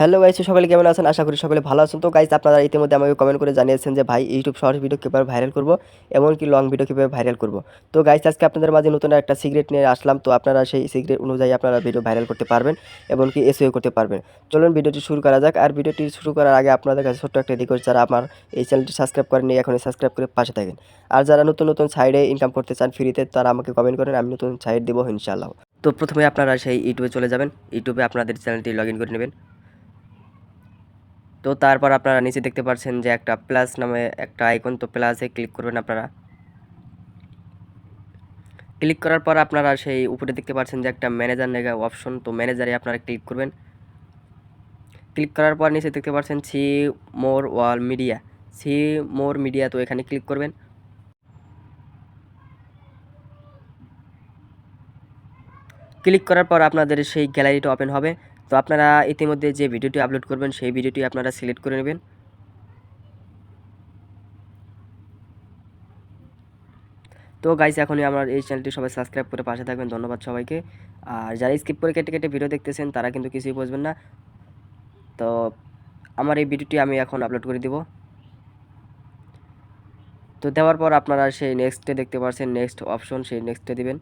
Hello guys সকলে কেমন আছেন? আশা করি সকলে ভালো আছেন। তো গাইস আপনারা ইতিমধ্যে আমাকে কমেন্ট করে জানিয়েছেন যে, ভাই ইউটিউব শর্টস ভিডিও কীভাবে ভাইরাল করব? এমনকি লং ভিডিও কীভাবে ভাইরাল করব? তো গাইস আজকে আপনাদের মাঝে নতুন একটা সিগারেট নিয়ে আসলাম। তো আপনারা সেই সিগারেট অনুযায়ী আপনারা ভিডিও ভাইরাল করতে পারবেন, এমনকি এসইও করতে পারবেন। চলুন ভিডিওটি শুরু করা যাক। আর ভিডিওটি শুরু করার আগে আপনাদের কাছে ছোট্ট একটা রিকোয়েস্ট যারা আমার এই চ্যানেলটি সাবস্ক্রাইব করেননি, এখনই সাবস্ক্রাইব করে পাশে থাকেন। আর যারা নতুন নতুন সাইডে ইনকাম করতে চান ফ্রিতে তারা আমাকে কমেন্ট করেন, আমি নতুন সাইড দেবো ইনশাআল্লাহ। তো প্রথমে আপনারা সেই ইউটিউবে চলে যাবেন। ইউটিউবে আপনাদের চ্যানেলটি লগ ইন করে নেবেন। তো তারপর আপনারা নিচে দেখতে পাচ্ছেন যে একটা প্লাস নামে একটা আইকন তো প্লাসে ক্লিক করবেন আপনারা। ক্লিক করার পর আপনারা সেই উপরে দেখতে পাচ্ছেন যে একটা ম্যানেজার নেগা অপশন তো ম্যানেজারে আপনারা ক্লিক করবেন। ক্লিক করার পর নিচে দেখতে পাচ্ছেন see more wall media see more media তো এখানে ক্লিক করবেন। ক্লিক করার পর আপনাদের সেই গ্যালারিটা ওপেন হবে। তো আপনারা ইতিমধ্যে যে ভিডিওটি আপলোড করবেন, সেই ভিডিওটি আপনারা সিলেক্ট করে নেবেন। তো গাইস এখনই আমার এই চ্যানেলটি সবাই সাবস্ক্রাইব করে পাশে থাকবেন। ধন্যবাদ সবাইকে। আর যারা স্কিপ করে কেটে কেটে ভিডিও দেখতেছেন, তারা কিন্তু কিছুই বুঝবেন না। তো আমার এই ভিডিওটি আমি এখন আপলোড করে দিব। তো দেওয়ার পর আপনারা সেই নেক্সটে দেখতে পাচ্ছেন নেক্সট অপশন সেই নেক্সটে দিবেন।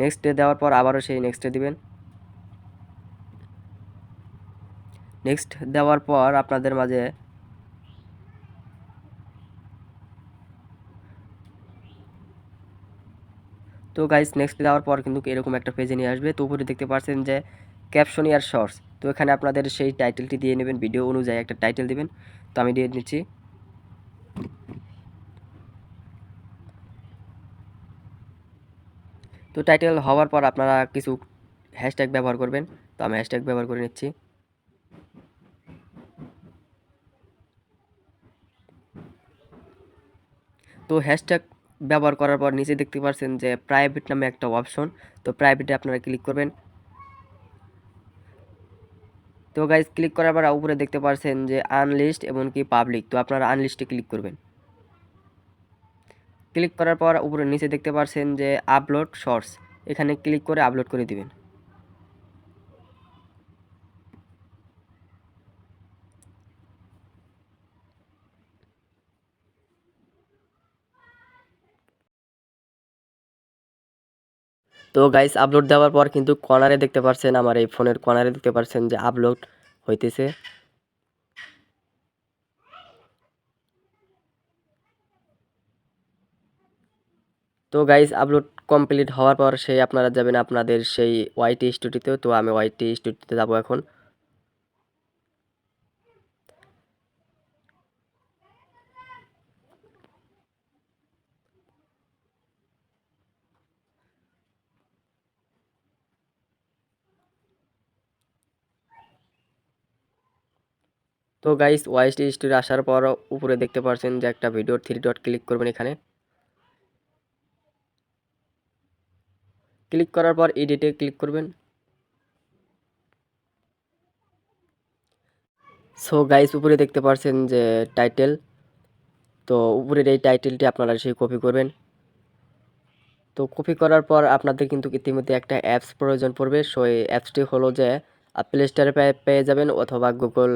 নেক্সট দেওয়ার পর আবারও সেই নেক্সটে দিবেন। নেক্সট দেওয়ার পর আপনাদের মাঝে তো গাইস নেক্সট দেওয়ার পর কিন্তু এরকম একটা পেজে নিয়ে আসবে। তো উপরে দেখতে পাচ্ছেন যে ক্যাপশন ইয়ার শর্টস তো এখানে আপনাদের সেই টাইটেলটি দিয়ে নেবেন ভিডিও অনুযায়ী একটা টাইটেল দিবেন। তো আমি দিয়ে নিচ্ছি তো টাইটেল হওয়ার পর আপনারা কিছু হ্যাশট্যাগ ব্যবহার করবেন। তো আমি হ্যাশট্যাগ ব্যবহার করে নিচ্ছি। তো হ্যাশট্যাগ ব্যবহার করার পর নিচে দেখতে পাচ্ছেন যে প্রাইভেট নামে একটা অপশন তো প্রাইভেটে আপনারা ক্লিক করবেন। তো গাইজ ক্লিক করার পর উপরে দেখতে পাচ্ছেন যে আনলিস্ট এমনকি পাবলিক তো আপনারা আনলিস্টে ক্লিক করবেন। ক্লিক করার পর উপরে নিচে দেখতে পাচ্ছেন যে আপলোড শর্টস এখানে ক্লিক করে আপলোড করে দিবেন। তো গাইস আপলোড দেওয়ার পর কিন্তু কর্নারে দেখতে পাচ্ছেন আমার এই ফোনের কর্নারে দেখতে পাচ্ছেন যে আপলোড হইতেছে। তো গাইস আপলোড কমপ্লিট হওয়ার পর সেই আপনারা যাবেন আপনাদের সেই ওয়াইটি স্টুডিওতে তো আমি ওয়াইটি স্টুডিওতে যাব এখন। তো গাইস ওয়াইটি স্টুডিও আসার পর উপরে দেখতে পাচ্ছেন যে একটা ভিডিও থ্রি ডট ক্লিক করবেন এখানে। ক্লিক করার পর এডিটে ক্লিক করবেন। সো গাইস উপরে দেখতে পাচ্ছেন যে টাইটেল তো, উপরের এই টাইটেলটি আপনারা সেই কপি করবেন। তো কপি করার পর আপনাদের কিন্তু ইতিমধ্যে একটা অ্যাপস প্রয়োজন পড়বে। সো এই অ্যাপসটি হলো যে প্লে স্টোরে পেয়ে যাবেন অথবা গুগল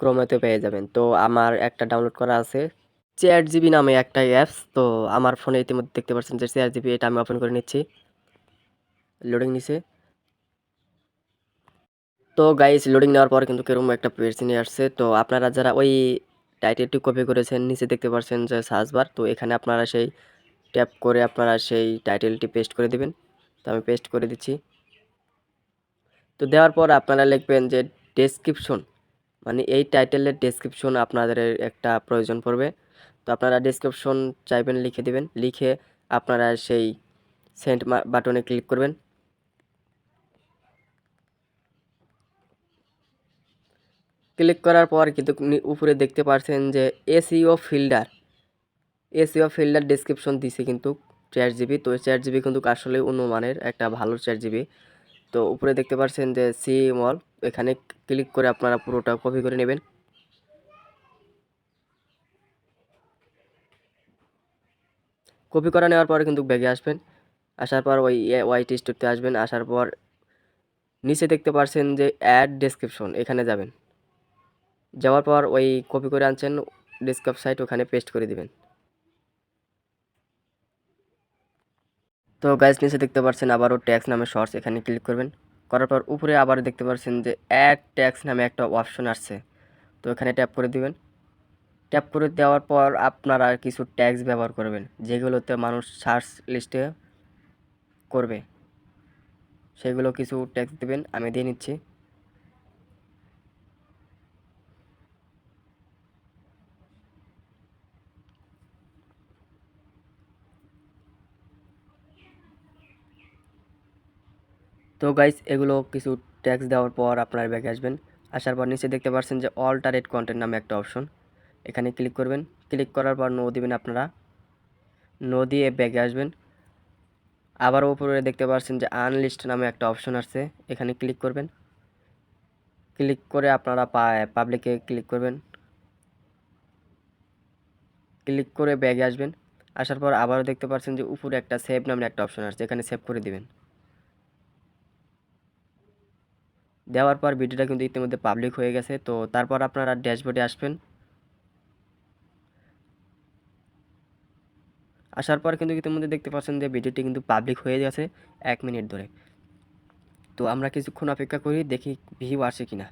ক্রোমেতে পেয়ে যাবেন। তো, আমার একটা ডাউনলোড করা আছে। চেয়ার জিবি নামে একটা অ্যাপস, তো আমার ফোনে ইতিমধ্যে দেখতে পাচ্ছেন যে চেয়ার জিবি এটা আমি ওপেন করে নিচ্ছি। লোডিং নিছে। তো গাইস, লোডিং নেওয়ার পর কিন্তু কেরকম একটা পেজ নিয়ে আসছে। তো আপনারা যারা ওই টাইটেলটি কপি করেছেন, নিচে দেখতে পাচ্ছেন যে সার্চ বার, তো এখানে আপনারা সেই ট্যাপ করে আপনারা সেই টাইটেলটি পেস্ট করে দিবেন। তো আমি পেস্ট করে দিচ্ছি। তো দেওয়ার পর আপনারা লিখবেন যে ডেসক্রিপশন মানে এই টাইটেলের ডেসক্রিপশন আপনাদের একটা প্রয়োজন পড়বে। আপনারা ডেসক্রিপশন চাইবেন, লিখে দিবেন। লিখে আপনারা সেই সেন্ট বাটনে ক্লিক করবেন। ক্লিক করার পর কিন্তু উপরে দেখতে পাচ্ছেন যে SEO fielder SEO fielder description দিছে কিন্তু চার জিবি তো চার জিবি কিন্তু আসলে উন্নমানের একটা ভালো চার জিবি তো উপরে দেখতে পাচ্ছেন যে সি মল এখানে ক্লিক করে আপনারা পুরোটা কপি করে নেবেন। কপি করা নেওয়ার পরে কিন্তু ব্যাগে আসবেন। আসার পর ওই ওয়াইটি স্টোরতে আসবেন। আসার পর নিচে দেখতে পারছেন যে অ্যাড ডেসক্রিপশন এখানে যাবেন। যাওয়ার পর ওই কপি করে আনছেন ডেস্কটপ সাইট ওখানে পেস্ট করে দিবেন। তো গাইজ নিচে দেখতে পাচ্ছেন আবারও ট্যাক্স নামে শর্টস এখানে ক্লিক করবেন। করার পর উপরে আবার দেখতে পাচ্ছেন যে অ্যাড ট্যাক্স নামে একটা অপশন আসছে। তো এখানে ট্যাপ করে দিবেন। ট্যাপ করে দেওয়ার পর আপনারা কিছু ট্যাক্স ব্যবহার করবেন, যেগুলোতে মানুষ সার্চ লিস্টে করবে। সেগুলো কিছু ট্যাক্স দেবেন, আমি দিয়ে নিচ্ছি। তো গাইস এগুলো কিছু ট্যাক্স দেওয়ার পর আপনার ব্যাগে আসবেন। আসার পর নিচে দেখতে পাচ্ছেন যে অল্টারেট কন্টেন্ট নামে একটা অপশন এখানে ক্লিক করবেন। ক্লিক করার পর নো দিবেন আপনারা। নো দিয়ে ব্যাগে আসবেন। আবার উপরে দেখতে পাচ্ছেন যে আনলিস্ট নামে একটা অপশন আসছে। এখানে ক্লিক করবেন। ক্লিক করে আপনারা পাবলিকে ক্লিক করবেন। ক্লিক করে ব্যাগে আসবেন। আসার পর আবারও দেখতে পাচ্ছেন যে উপরে একটা সেভ নামে একটা অপশন আসছে। এখানে সেভ করে দিবেন। দেওয়ার পর ভিডিওটা কিন্তু ইতিমধ্যে পাবলিক হয়ে গেছে। তো তারপর আপনারা ড্যাশবোর্ডে আসবেন। আসার পর কিন্তু ইতিমধ্যে দেখতে পাচ্ছেন যে ভিডিওটি কিন্তু পাবলিক হয়ে গেছে এক মিনিট ধরে। তো আমরা কিছুক্ষণ অপেক্ষা করি, দেখি ভিউ আসে কি না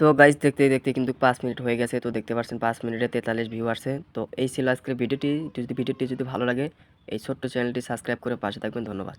তো গাইজ দেখতে দেখতে কিন্তু পাঁচ মিনিট হয়ে গেছে। তো দেখতে পাচ্ছেন পাঁচ মিনিটে তেতাল্লিশ ভিউ আসছে। তো এই ছিল আজকের ভিডিওটি। যদি ভিডিওটি যদি ভালো লাগে, এই ছোট্ট চ্যানেলটি সাবস্ক্রাইব করে পাশে থাকবেন। ধন্যবাদ।